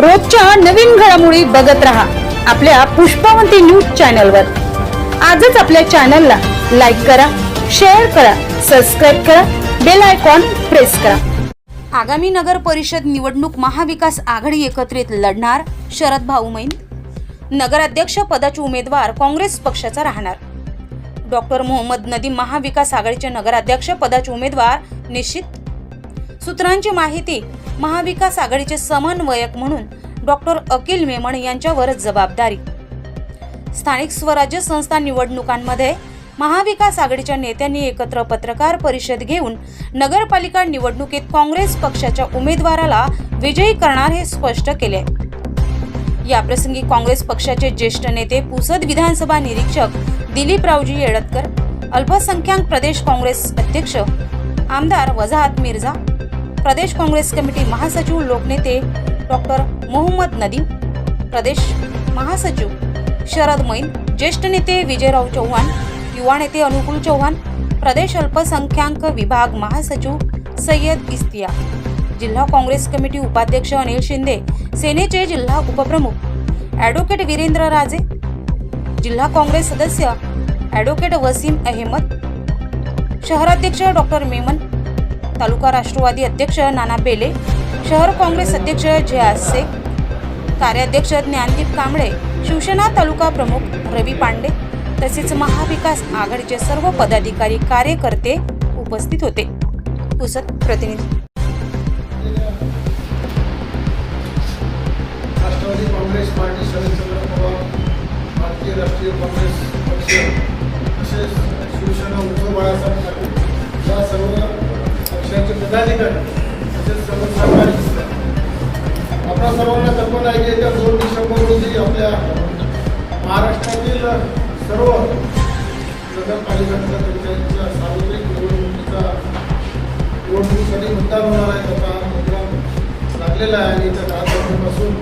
रोजच्या नवीन घडामोडी बघत रहा आपल्या पुष्पावंती न्यूज चॅनलवर. आजच आपल्या चॅनलला लाईक करा शेअर करा सबस्क्राईब करा बेल आयकॉन प्रेस करा. आगामी नगर परिषद निवडणूक महाविकास आघाडी एकत्रित लढणार शरद भाऊ मैन नगराध्यक्ष पदाचे उमेदवार काँग्रेस पक्षाचा राहणार. डॉक्टर मोहम्मद नदीम महाविकास आघाडीचे नगराध्यक्ष पदाचे उमेदवार निश्चित. सूत्रांची माहिती महाविकास आघाडीचे समन्वयक म्हणून डॉक्टर अकिल मेमण यांच्यावर जबाबदारी. स्थानिक स्वराज्य संस्था निवडणुकांमध्ये महाविकास आघाडीच्या नेत्यांनी एकत्र पत्रकार परिषद घेऊन नगरपालिका निवडणुकीत काँग्रेस पक्षाच्या उमेदवाराला विजयी करणार हे स्पष्ट केले. याप्रसंगी काँग्रेस पक्षाचे ज्येष्ठ नेते पुसद विधानसभा निरीक्षक दिलीपरावजी येळतकर अल्पसंख्याक प्रदेश काँग्रेस अध्यक्ष आमदार वजाहत मिर्झा प्रदेश काँग्रेस कमिटी महासचिव लोकनेते डॉक्टर मोहम्मद नदीम प्रदेश महासचिव शरद मैन ज्येष्ठ नेते विजयराव चव्हाण युवा नेते अनुकूल चव्हाण प्रदेश अल्पसंख्याक विभाग महासचिव सय्यद इस्तिया जिल्हा काँग्रेस कमिटी उपाध्यक्ष अनिल शिंदे सेनेचे जिल्हा उपप्रमुख ॲडव्होकेट वीरेंद्र राजे जिल्हा काँग्रेस सदस्य ॲडव्होकेट वसीम अहमद शहराध्यक्ष डॉक्टर मेमन तालुका राष्ट्रवादी अध्यक्ष नाना बेले शहर काँग्रेस अध्यक्ष झियाज शेख कार्याध्यक्ष ज्ञानदीप कांबळे शिवसेना तालुका प्रमुख रवी पांडे तसेच महाविकास आघाडीचे सर्व पदाधिकारी कार्यकर्ते उपस्थित होते. पुसत प्रतिनिधी. Rashtravadi Congress Party Sharadchandra Pawar Bharatiya Rashtriya Congress पक्ष तसेच शिवसेना उद्धव बाळासाहेब ठाकरे पदाधिकारी तसेच सर्व सहकारी आपल्या सर्वांना कल्पना आहे की येत्या दोन डिसेंबर रोजी आपल्या महाराष्ट्रातील सर्व नगरपालिकांच्या पंचायतीच्या सार्वत्रिक निवडणुकीचा निवडणुकीसाठी मतदान होणार आहे त्याचा मतदान लागलेला आहे. आणि त्या दहा तारखेपासून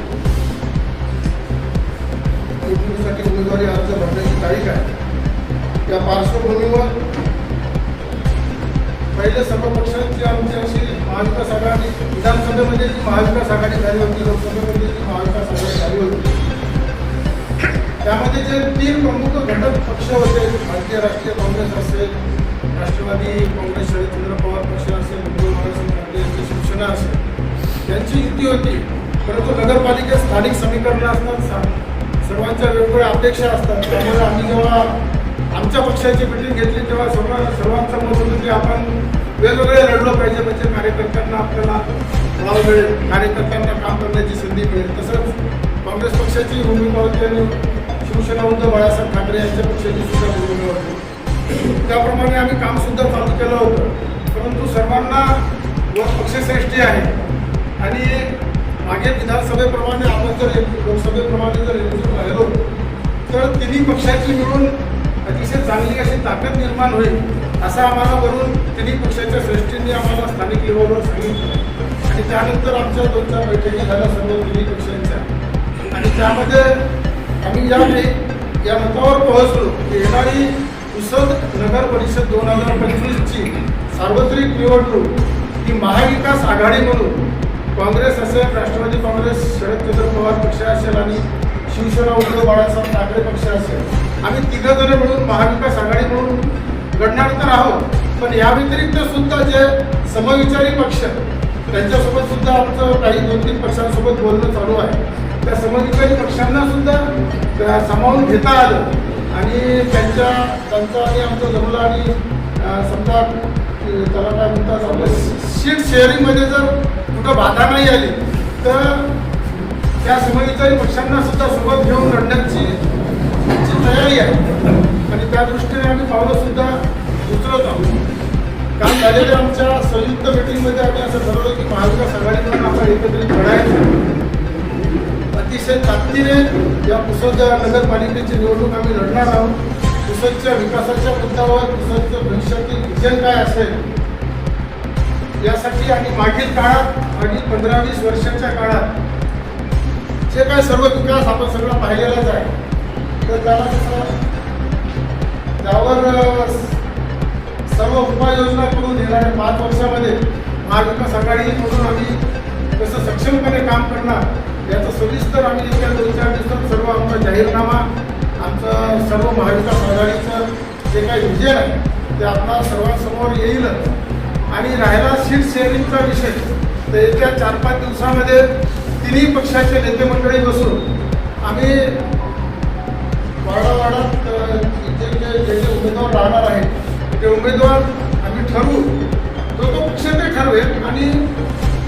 निवडणुकीसाठी उमेदवारी अर्ज भरण्याची तारीख आहे. त्या पार्श्वभूमीवर पहिले सर्व आमची अशी महाविकास आघाडी विधानसभेमध्ये जी महाविकास आघाडी झाली होती लोकसभेमध्ये जी महाविकास आघाडी झाली होती. त्यामध्ये जे तीन प्रमुख घटक पक्ष होते भारतीय राष्ट्रीय काँग्रेस असेल राष्ट्रवादी काँग्रेस शरदचंद्र पवार पक्ष असेल उद्धव बाळासाहेब ठाकरे शिवसेना असेल त्यांची युती होती. परंतु नगरपालिकेत स्थानिक समीकरणं असतात सर्वांच्या वेगवेगळ्या अपेक्षा असतात. त्यामुळे आम्ही जेव्हा आमच्या पक्षाची मिटिंग घेतली तेव्हा सर्व सर्वांचं मत होतं की आपण वेगवेगळे लढलो पाहिजे. म्हणजे कार्यकर्त्यांना आपल्याला लाभ मिळेल. कार्यकर्त्यांना काम करण्याची संधी मिळेल. तसंच काँग्रेस पक्षाची भूमिका होती आणि शिवसेना उद्धव बाळासाहेब ठाकरे यांच्या पक्षाची सुद्धा भूमिका होती. त्याप्रमाणे आम्ही कामसुद्धा चालू केलं होतं. परंतु सर्वांना व पक्षश्रेष्ठी आहे. आणि मागे विधानसभेप्रमाणे आपण जर एक- लोकसभेप्रमाणे जर एकजूट राहिलो तर तिन्ही पक्षाची मिळून अतिशय चांगली अशी ताकद निर्माण होईल असं आम्हाला वरून तिन्ही पक्षाच्या श्रेष्ठींनी आम्हाला स्थानिक लेवलवर सांगितलं. आणि त्यानंतर आमच्या दोन चार बैठकी झाल्या सर्व तिन्ही पक्षांच्या. आणि त्यामध्ये आम्ही या या मतावर पोहोचलो की येणारी पुसद नगर परिषद दोन हजार पंचवीसची सार्वत्रिक निवडणूक ही महाविकास आघाडी म्हणून काँग्रेस असेल राष्ट्रवादी काँग्रेस शरदचंद्र पवार पक्ष असेल आणि शिवसेना उद्धव बाळासाहेब ठाकरे पक्ष असेल आम्ही तिघं जण मिळून महाविकास आघाडी म्हणून लढणार तर आहोत पण या व्यतिरिक्त सुद्धा जे समविचारी पक्ष त्यांच्यासोबत सुद्धा आमचं काही दोन तीन पक्षांसोबत बोलणं चालू आहे. त्या समविचारी पक्षांना सुद्धा सामावून घेता आलं. आणि त्यांच्या त्यांचा आणि आमचं जमलं आणि समजा त्याला काय म्हणतात आपलं सीट शेअरिंगमध्ये जर कुठं बाधा नाही आली तर त्या समविचारी पक्षांना सुद्धा सोबत घेऊन लढण्याची तयारी आहे. आणि त्या दृष्टीने आम्ही पावलं सुद्धा उचलत आहोत. काल झालेल्या आमच्या संयुक्त मिटिंगमध्ये आम्ही असं ठरवलं की महाविकास आघाडीकडून आपण एकत्रित लढायचं. अतिशय ताकदीने या पुसद नगरपालिकेची निवडणूक आम्ही लढणार आहोत. पुसदच्या विकासाच्या मुद्द्यावर पुसदचं भविष्यातील विजन काय असेल यासाठी आणि मागील काळात आणि पंधरा वीस वर्षाच्या काळात जे काय सर्व विकास आपण सगळं पाहिलेलाच आहे तर त्याला त्यावर सर्व उपाययोजना करून येणार पाच वर्षामध्ये महाविकास म्हणून आम्ही कसं सक्षमपणे काम करणार याचं सविस्तर आम्ही येत्या दोन चार दिवसात सर्व आमचा जाहीरनामा आमचं सर्व महाविकास आघाडीचं जे काही विजय आहे ते आपला सर्वांसमोर येईलच आणि राहिला सीट शेअरिंगचा विषय तर येत्या चार पाच दिवसामध्ये तिन्ही पक्षाचे नेते मंडळी बसून आम्ही वाडावाडात जे जे जे उमेदवार राहणार आहेत ते उमेदवार आम्ही ठरवू. तो तो पक्ष ते ठरवेल आणि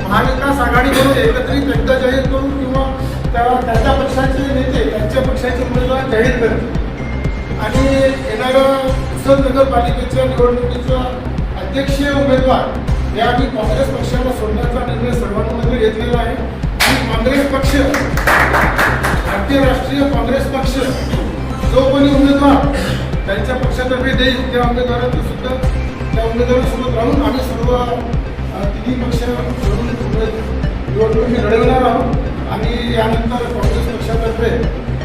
महाविकास आघाडी म्हणून एकत्रित एकदा जाहीर करू किंवा त्या त्याच्या पक्षाचे नेते त्यांच्या पक्षाचे उमेदवार जाहीर करतील आणि येणाऱ्या पुसद नगरपालिकेच्या निवडणुकीचा अध्यक्षीय उमेदवार हे आम्ही काँग्रेस पक्षाला सोडण्याचा निर्णय सर्वांमध्ये घेतलेला आहे. काँग्रेस पक्ष भारतीय राष्ट्रीय काँग्रेस पक्ष जो कोणी उमेदवार त्यांच्या पक्षातर्फे देईल त्या उमेदवाराचं सुद्धा त्या उमेदवारासोबत राहून आम्ही सर्व तिन्ही पक्ष निवडणूक लढवणार आहोत. आणि यानंतर काँग्रेस पक्षातर्फे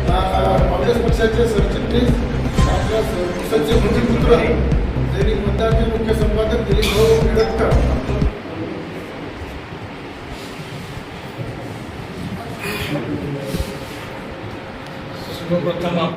काँग्रेस पक्षाचे सरचिटणीस आपल्या संसदचे भूमिपुत्र